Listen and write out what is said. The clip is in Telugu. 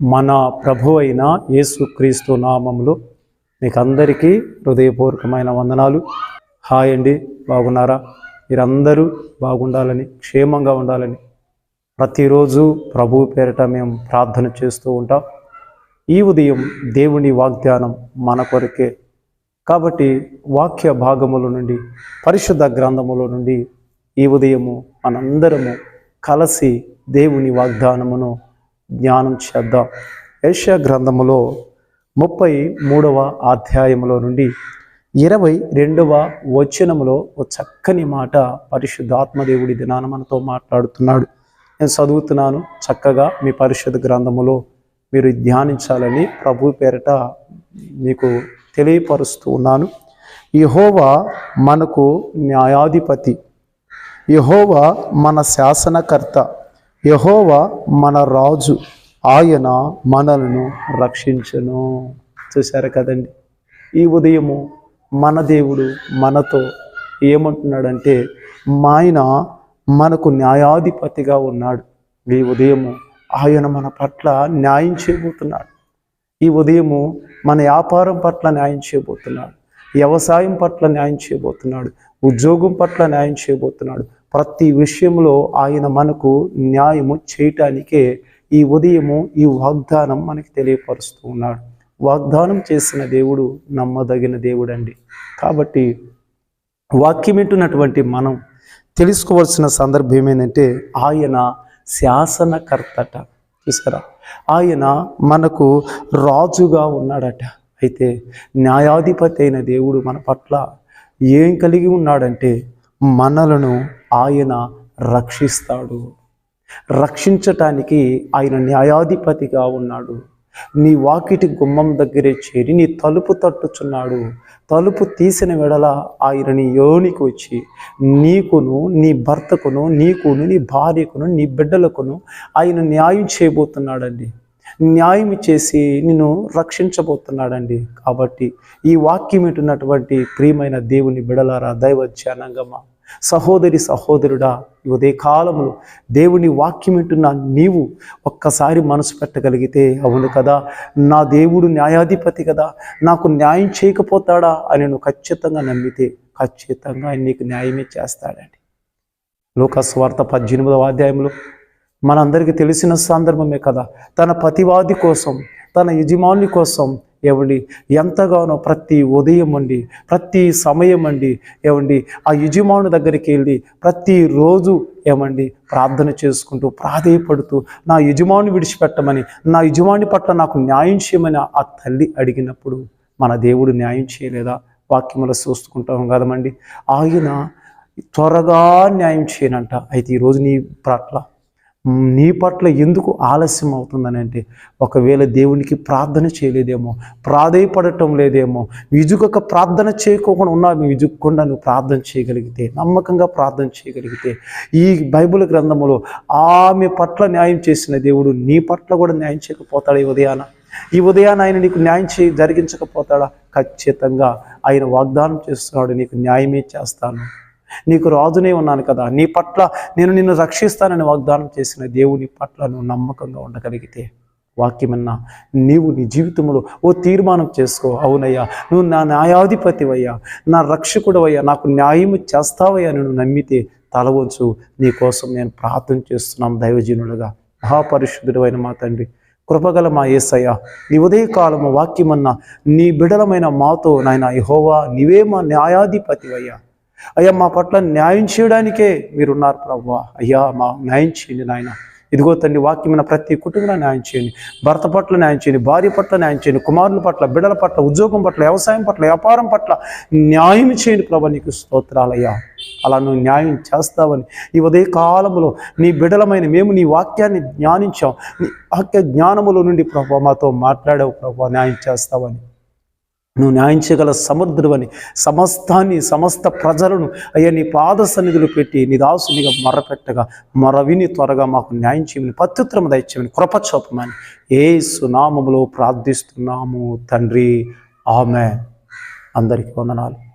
మన ప్రభు అయిన యేసుక్రీస్తు నామములో మీకు అందరికీ హృదయపూర్వకమైన వందనాలు. హాయ్ అండి బాగున్నారా? మీరందరూ బాగుండాలని క్షేమంగా ఉండాలని ప్రతిరోజు ప్రభు పేరిట మేము ప్రార్థన చేస్తూ ఉంటాం. ఈ ఉదయం దేవుని వాగ్దానం మన కొరకే. కాబట్టి వాక్య భాగముల నుండి పరిశుద్ధ గ్రంథముల నుండి ఈ ఉదయము మనందరము కలిసి దేవుని వాగ్దానమును జ్ఞానం చేద్దాం. యెషయా గ్రంథములో ముప్పై మూడవ అధ్యాయములో నుండి ఇరవై రెండవ వచనములో ఓ చక్కని మాట పరిశుద్ధాత్మదేవుడి దినాన మనతో మాట్లాడుతున్నాడు. నేను చదువుతున్నాను చక్కగా మీ పరిశుద్ధ గ్రంథములో మీరు ధ్యానించాలని ప్రభు పేరట మీకు తెలియపరుస్తూ ఉన్నాను. యహోవా మనకు న్యాయాధిపతి యహోవా మన శాసనకర్త యహోవా మన రాజు ఆయన మనలను రక్షించను. చూశారు కదండి? ఈ ఉదయము మన దేవుడు మనతో ఏమంటున్నాడంటే మా ఆయన మనకు న్యాయాధిపతిగా ఉన్నాడు. ఈ ఉదయము ఆయన మన పట్ల న్యాయం చేయబోతున్నాడు. ఈ ఉదయము మన వ్యాపారం పట్ల న్యాయం చేయబోతున్నాడు. వ్యవసాయం పట్ల న్యాయం చేయబోతున్నాడు. ఉద్యోగం పట్ల న్యాయం చేయబోతున్నాడు. ప్రతి విషయంలో ఆయన మనకు న్యాయము చేయటానికే ఈ ఉదయము ఈ వాగ్దానం మనకి తెలియపరుస్తూ ఉన్నాడు. వాగ్దానం చేసిన దేవుడు నమ్మదగిన దేవుడు అండి కాబట్టి వాక్యమింటున్నటువంటి మనం తెలుసుకోవాల్సిన సందర్భం ఏంటంటే ఆయన శాసనకర్తట చూసారా? ఆయన మనకు రాజుగా ఉన్నాడట. అయితే న్యాయాధిపతి అయిన దేవుడు మన పట్ల ఏం కలిగి ఉన్నాడంటే మనలను ఆయన రక్షిస్తాడు. రక్షించటానికి ఆయన న్యాయాధిపతిగా ఉన్నాడు. నీ వాకిటి గుమ్మం దగ్గరే చేరి నీ తలుపు తట్టుచున్నాడు. తలుపు తీసిన వెడల ఆయన నీ యోనికి వచ్చి నీకును నీ భర్తకును నీకును నీ భార్యకును నీ బిడ్డలకును ఆయన న్యాయం చేయబోతున్నాడండి. న్యాయం చేసి నిన్ను రక్షించబోతున్నాడండి. కాబట్టి ఈ వాక్యం వింటున్నటువంటి ప్రియమైన దేవుని బిడలారా దైవ ధ్యానంగమా సహోదరి సహోదరుడా ఈ ఉదయ దేవుని వాక్యం వింటున్న నీవు ఒక్కసారి మనసు పెట్టగలిగితే అవును కదా. నా దేవుడు న్యాయాధిపతి కదా. నాకు న్యాయం చేయకపోతాడా అని నువ్వు ఖచ్చితంగా నమ్మితే ఖచ్చితంగా ఆయన నీకు న్యాయమే చేస్తాడండి. లోకస్వార్థ పద్దెనిమిదవ అధ్యాయంలో మనందరికీ తెలిసిన సందర్భమే కదా. తన పతివాది కోసం తన యజమాని కోసం ఏమండి ఎంతగానో ప్రతి ఉదయం అండి ప్రతి సమయం అండి ఏమండి ఆ యజమాను దగ్గరికి వెళ్ళి ప్రతిరోజు ఏమండి? ప్రార్థన చేసుకుంటూ ప్రాధేయపడుతూ నా యజమాని విడిచిపెట్టమని నా యజమాని పట్ల నాకు న్యాయం చేయమని ఆ తల్లి అడిగినప్పుడు మన దేవుడు న్యాయం చేయలేదా? వాక్యములు చూసుకుంటాం కదమండి. ఆయన త్వరగా న్యాయం చేయనంట. అయితే ఈరోజు నీ పట్ల నీ పట్ల ఎందుకు ఆలస్యం అవుతుందని అంటే ఒకవేళ దేవునికి ప్రార్థన చేయలేదేమో ప్రాధేయపడటం లేదేమో విజుకొక ప్రార్థన చేయకోకుండా ఉన్నా విజుక్కుండా నువ్వు ప్రార్థన చేయగలిగితే నమ్మకంగా ప్రార్థన చేయగలిగితే ఈ బైబిల్ గ్రంథములో ఆమె పట్ల న్యాయం చేసిన దేవుడు నీ పట్ల కూడా న్యాయం చేయకపోతాడు ఈ ఉదయాన? ఈ ఉదయాన ఆయన నీకు న్యాయం చేయి జరిగించకపోతాడా? ఖచ్చితంగా ఆయన వాగ్దానం చేస్తున్నాడు నీకు న్యాయమే చేస్తాను. నీకు రాజునే ఉన్నాను కదా. నీ పట్ల నేను నిన్ను రక్షిస్తానని వాగ్దానం చేసిన దేవుని పట్ల నువ్వు నమ్మకంగా ఉండగలిగితే వాక్యమన్నా నీవు నీ జీవితంలో ఓ తీర్మానం చేసుకో. అవునయ్యా నువ్వు నా న్యాయాధిపతివయ్యా నా రక్షకుడవయ్యా నాకు న్యాయం చేస్తావయ్యా నువ్వు నమ్మితే తలవంచు నీ కోసం నేను ప్రార్థన చేస్తున్నాం దైవజనులుగా మహాపరిశుద్ధుడైన అయిన మా తండ్రి కృపగల మా ఏసయ్య నీ ఉదయకాలము వాక్యమన్నా నీ బిడలమైన మాతో నాయన యహోవా నీవే మా న్యాయాధిపతివయ్యా. అయ్యా మా పట్ల న్యాయం చేయడానికే మీరున్నారు ప్రభు అయ్యా మా న్యాయం చేయండి నాయన. ఇదిగో తండ్రి వాక్యమైన ప్రతి కుటుంబంలో న్యాయం చేయండి. భర్త పట్ల న్యాయం చేయండి భార్య పట్ల న్యాయం చేయండి కుమారుల పట్ల బిడ్డల పట్ల ఉద్యోగం పట్ల వ్యవసాయం పట్ల వ్యాపారం పట్ల న్యాయం చేయండి ప్రభా నీకు స్తోత్రాలయ్యా అలా నువ్వు న్యాయం చేస్తావని ఈ ఉదయ కాలంలో నీ బిడలమైన మేము నీ వాక్యాన్ని జ్ఞానించాం నీ వాక్య జ్ఞానములో నుండి ప్రభా మాతో మాట్లాడావు ప్రభా న్యాయం చేస్తావని. నువ్వు న్యాయం చేయగల సముద్రువని సమస్తాన్ని సమస్త ప్రజలను అయ్యా నీ పాద సన్నిధులు పెట్టి నీ దాసునిగా మరపెట్టగా మరవిని త్వరగా మాకు న్యాయం చేయమని పత్యుత్తరము దయచేయమని కృపచోపమని ఏ సునామములో ప్రార్థిస్తున్నాము తండ్రి. ఆమె అందరికీ వందనాలు.